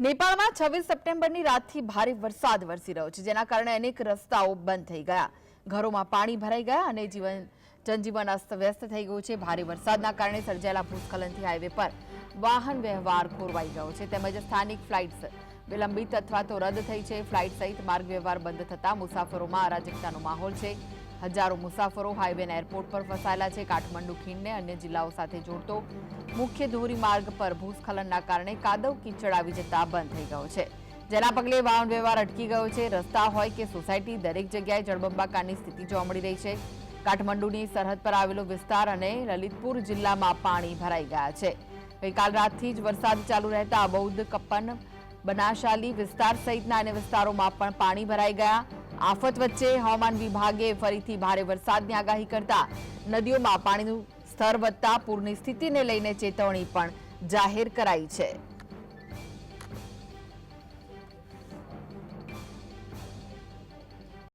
નેપાળમાં છવ્વીસ સપ્ટેમ્બરની રાતથી ભારે વરસાદ વરસી રહ્યો છે, જેના કારણે અનેક રસ્તાઓ બંધ થઈ ગયા. ઘરોમાં પાણી ભરાઈ ગયા અને જીવન, જનજીવન અસ્તવ્યસ્ત થઈ ગયું છે. ભારે વરસાદના કારણે સર્જાયેલા ભૂસ્ખલનથી હાઈવે પર વાહન વ્યવહાર ખોરવાઈ ગયો છે. તેમજ સ્થાનિક ફ્લાઇટ્સ વિલંબિત અથવા તો રદ થઈ છે. ફ્લાઇટ સહિત માર્ગ વ્યવહાર બંધ થતાં મુસાફરોમાં અરાજકતાનો માહોલ છે. હજારો મુસાફરો હાઈવે એરપોર્ટ પર ફસાયેલા છે. કાઠમંડુ ખીણને અન્ય જિલ્લાઓ સાથે જોડતો મુખ્ય ધોરીમાર્ગ પર ભૂસ્ખલનના કારણે કાદવ કીચડ આવી જતા બંધ થઈ ગયો છે. જેના પગલે વાહન વ્યવહાર અટકી ગયો છે. રસ્તા હોય કે સોસાયટી, દરેક જગ્યાએ જળબંબાકારની સ્થિતિ જોવા મળી રહી છે. કાઠમંડુની સરહદ પર આવેલો વિસ્તાર અને લલિતપુર જિલ્લામાં પાણી ભરાઈ ગયા છે. ગઈકાલ રાતથી જ વરસાદ ચાલુ રહેતા અબૌદ્ધ કપ્પન, બનાશાલી વિસ્તાર સહિતના અન્ય વિસ્તારોમાં પણ પાણી ભરાઈ ગયા. આફત વચ્ચે હવામાન વિભાગે ફરીથી ભારે વરસાદની આગાહી કરતા નદીઓમાં પાણીનું સ્તર વધતા પૂરની સ્થિતિને લઈને ચેતવણી પણ જાહેર કરાઈ છે.